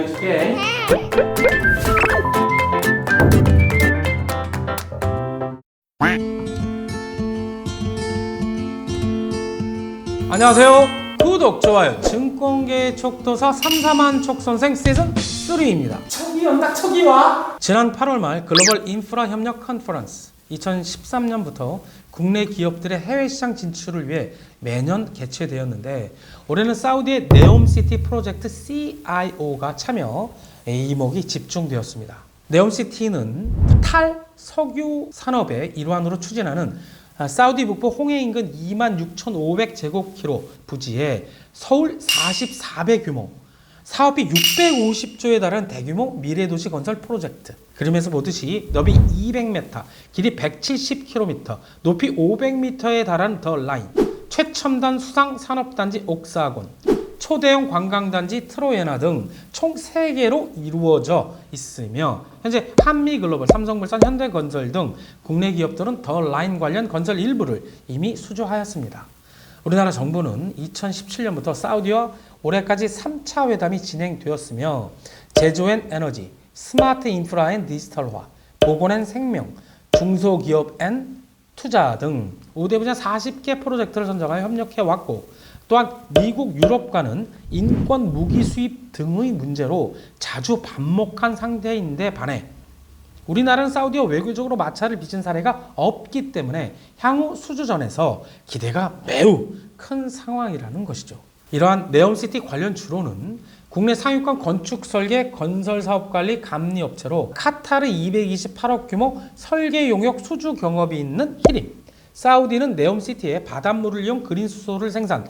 알려줄게. 안녕하세요. 구독, 좋아요, 증권계 촉도사 삼삼한 촉선생 시즌 3입니다. 촉이 온다, 촉이 와! 지난 8월 말 글로벌 인프라 협력 컨퍼런스 2013년부터 국내 기업들의 해외 시장 진출을 위해 매년 개최되었는데 올해는 사우디의 네옴시티 프로젝트 CIO가 참여 이목이 집중되었습니다. 네옴시티는 탈 석유 산업의 일환으로 추진하는 아, 사우디 북부 홍해 인근 26,500제곱키로 부지에 서울 44배 규모 사업비 650조에 달하는 대규모 미래도시 건설 프로젝트. 그림에서 보듯이 너비 200m, 길이 170km, 높이 500m에 달하는 더 라인, 최첨단 수상 산업단지 옥사곤, 초대형 관광단지 트로에나 등 총 3개로 이루어져 있으며 현재 한미글로벌, 삼성물산, 현대건설 등 국내 기업들은 더 라인 관련 건설 일부를 이미 수주하였습니다. 우리나라 정부는 2017년부터 사우디와 올해까지 3차 회담이 진행되었으며 제조앤 에너지, 스마트 인프라 앤 디지털화, 보건 앤 생명, 중소기업 앤 투자 등 5대 분야 40개 프로젝트를 선정하여 협력해 왔고 또한 미국, 유럽과는 인권 무기 수입 등의 문제로 자주 반목한 상태인데 반해 우리나라는 사우디와 외교적으로 마찰을 빚은 사례가 없기 때문에 향후 수주전에서 기대가 매우 큰 상황이라는 것이죠. 이러한 네옴시티 관련 주로는 국내 상위권 건축 설계 건설 사업 관리 감리 업체로 카타르 228억 규모 설계 용역 수주 경업이 있는 히림 사우디는 네옴시티에 바닷물을 이용 그린 수소를 생산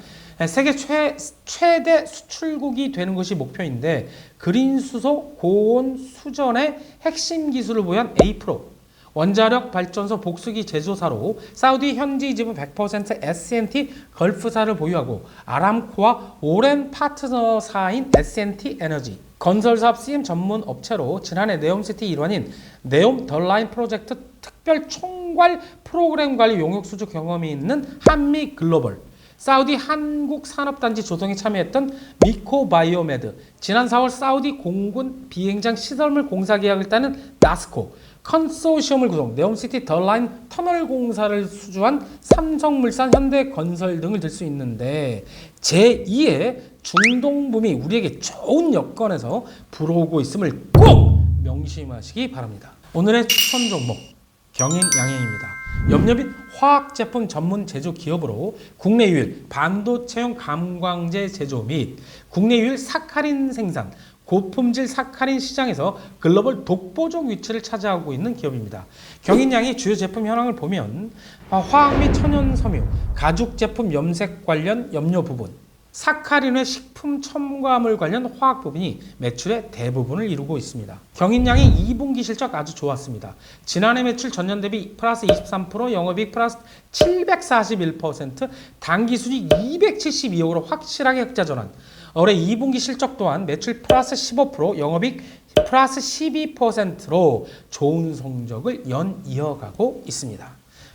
세계 최, 최대 수출국이 되는 것이 목표인데 그린 수소 고온 수전의 핵심 기술을 보유한 에이프로. 원자력 발전소 복수기 제조사로 사우디 현지 지분 100% S&T 걸프사를 보유하고 아람코와 오랜 파트너사인 S&T 에너지 건설 사업 CM 전문 업체로 지난해 네옴시티 일환인 네옴 덜라인 프로젝트 특별 총괄 프로그램 관리 용역 수주 경험이 있는 한미 글로벌 사우디 한국 산업단지 조성에 참여했던 미코 바이오메드, 지난 4월 사우디 공군 비행장 시설물 공사 계약을 따는 나스코, 컨소시엄을 구성, 네옴시티 덜라인 터널 공사를 수주한 삼성물산, 현대건설 등을 들 수 있는데 제2의 중동 붐이 우리에게 좋은 여건에서 불어오고 있음을 꼭 명심하시기 바랍니다. 오늘의 추천 종목 경인 양행입니다. 염료 및 화학 제품 전문 제조 기업으로 국내 유일 반도체용 감광제 제조 및 국내 유일 사카린 생산, 고품질 사카린 시장에서 글로벌 독보적 위치를 차지하고 있는 기업입니다. 경인양의 주요 제품 현황을 보면 아, 화학 및 천연 섬유, 가죽 제품 염색 관련 염료 부분, 사카린의 식품 첨가물 관련 화학 부분이 매출의 대부분을 이루고 있습니다. 경인양의 2분기 실적 아주 좋았습니다. 지난해 매출 전년 대비 플러스 23%, 영업이익 플러스 741%, 단기 수익 272억으로 확실하게 흑자 전환. 올해 2분기 실적 또한 매출 플러스 15%, 영업이익 플러스 12%로 좋은 성적을 연 이어가고 있습니다.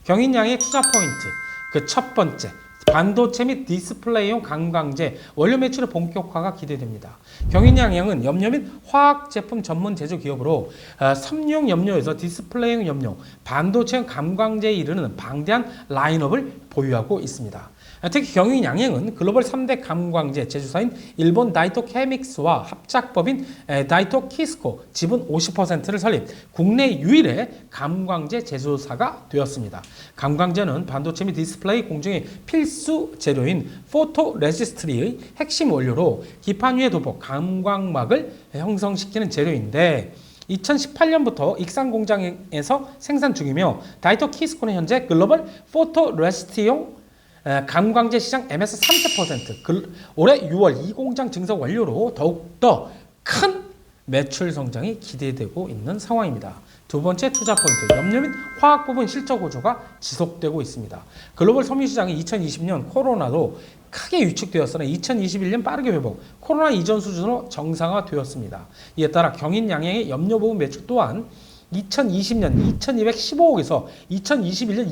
경인양의 투자 포인트 그 첫 번째 반도체 및 디스플레이용 강광제 원료 매출의 본격화가 기대됩니다. 경인양양은 염료 및 화학 제품 전문 제조 기업으로 어, 섬유용 염료에서 디스플레이용 염료, 반도체용 감광제에 이르는 방대한 라인업을 보유하고 있습니다. 특히 경인 양행은 글로벌 3대 감광제 제조사인 일본 다이토 케믹스와 합작법인 에, 다이토 키스코 지분 50%를 설립, 국내 유일의 감광제 제조사가 되었습니다. 감광제는 반도체 및 디스플레이 공정의 필수 재료인 포토 레지스트리의 핵심 원료로 기판 위에 도포 감광막을 형성시키는 재료인데 2018년부터 익산 공장에서 생산 중이며 다이토 키스코는 현재 글로벌 포토 레지스트용 에, 감광제 시장 MS 30% 글, 올해 6월 이 공장 증설 완료로 더욱더 큰 매출 성장이 기대되고 있는 상황입니다. 두 번째 투자 포인트, 염료 및 화학 부분 실적 호조가 지속되고 있습니다. 글로벌 섬유 시장이 2020년 코로나로 크게 위축되었으나 2021년 빠르게 회복, 코로나 이전 수준으로 정상화되었습니다. 이에 따라 경인 양행의 염료 부분 매출 또한 2020년 2215억에서 2021년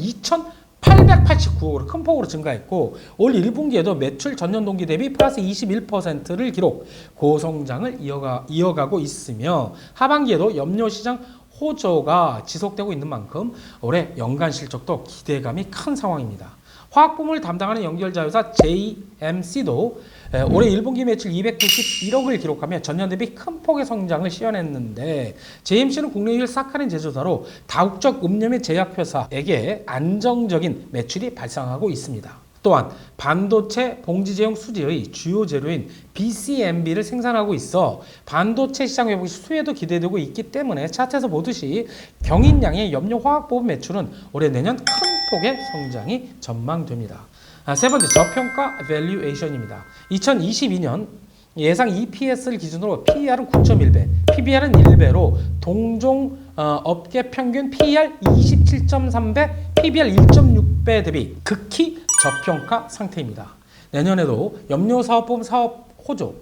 889억으로 큰 폭으로 증가했고 올 1분기에도 매출 전년 동기 대비 플러스 21%를 기록 고성장을 이어가, 이어가고 있으며 하반기에도 염료 시장 호조가 지속되고 있는 만큼 올해 연간 실적도 기대감이 큰 상황입니다. 화학 부문을 담당하는 연결자회사 JMC도 올해 1분기 매출 291억을 기록하며 전년 대비 큰 폭의 성장을 시현했는데 JMC는 국내 유일 사카린 제조사로 다국적 음료 및 제약회사에게 안정적인 매출이 발생하고 있습니다. 또한 반도체 봉지 제형 수지의 주요 재료인 BCMB를 생산하고 있어 반도체 시장 회복 수혜도 기대되고 있기 때문에 차트에서 보듯이 경인량의 염료 화학 부분 매출은 올해 내년 큰 폭의 성장이 전망됩니다. 아, 세 번째 저평가 밸류에이션입니다. 2022년 예상 EPS를 기준으로 PER은 9.1배, PBR은 1배로 동종 어, 업계 평균 PER 27.3배, PBR 1.6배 대비 극히 저평가 상태입니다. 내년에도 염료 사업부분 사업 호조,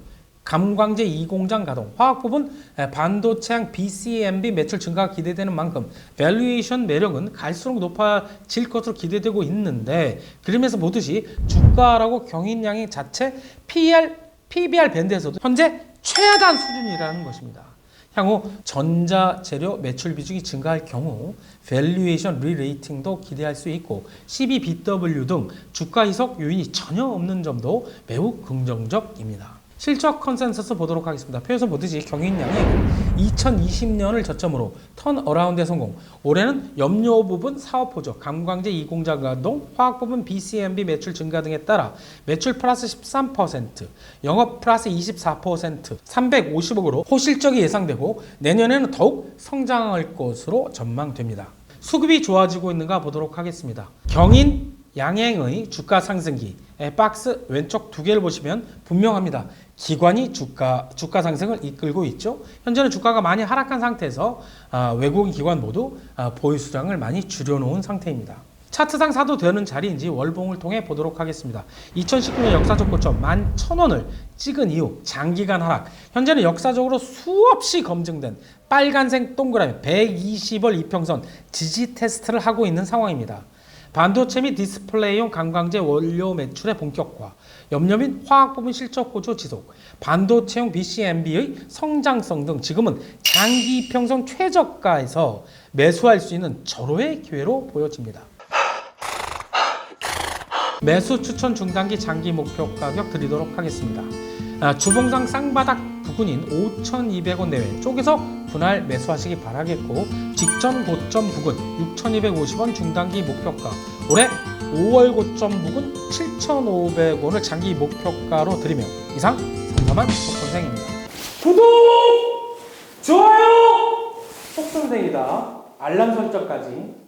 감광제 2공장 가동, 화학 부분 에, 반도체형 BCMB 매출 증가가 기대되는 만큼 밸류에이션 매력은 갈수록 높아질 것으로 기대되고 있는데 그림에서 보듯이 주가라고 경인량이 자체 PER, PBR 밴드에서도 현재 최하단 수준이라는 것입니다. 향후 전자 재료 매출 비중이 증가할 경우 밸류에이션 리레이팅도 기대할 수 있고 CBBW 등 주가 희석 요인이 전혀 없는 점도 매우 긍정적입니다. 실적 컨센서스 보도록 하겠습니다. 표에서 보듯이 경인량이 2020년을 저점으로 턴 어라운드의 성공. 올해는 염료 부분 사업 호조, 감광제 2공장 가동, 화학 부분 BCMB 매출 증가 등에 따라 매출 플러스 13%, 영업 플러스 24%, 350억으로 호실적이 예상되고 내년에는 더욱 성장할 것으로 전망됩니다. 수급이 좋아지고 있는가 보도록 하겠습니다. 경인 양행의 주가 상승기 에, 박스 왼쪽 두 개를 보시면 분명합니다. 기관이 주가 주가 상승을 이끌고 있죠. 현재는 주가가 많이 하락한 상태에서 아, 외국인 기관 모두 아, 보유 수량을 많이 줄여놓은 상태입니다. 차트상 사도 되는 자리인지 월봉을 통해 보도록 하겠습니다. 2019년 역사적 고점 11,000원을 찍은 이후 장기간 하락. 현재는 역사적으로 수없이 검증된 빨간색 동그라미 120월 이평선 지지 테스트를 하고 있는 상황입니다. 반도체 및 디스플레이용 관광제 원료 매출의 본격화, 염료 및 화학 부분 실적 호조 지속, 반도체용 BCMB의 성장성 등 지금은 장기 이평선 최저가에서 매수할 수 있는 절호의 기회로 보여집니다. 매수 추천 중단기 장기 목표 가격 드리도록 하겠습니다. 아, 주봉상 쌍바닥 부근인 5,200원 내외 쪽에서 분할 매수하시기 바라겠고 직전 고점 부근 6,250원 중단기 목표가 올해 5월 고점 부근 7,500원을 장기 목표가로 드리며 이상 삼삼한 속선생입니다. 구독! 좋아요! 속선생이다. 알람 설정까지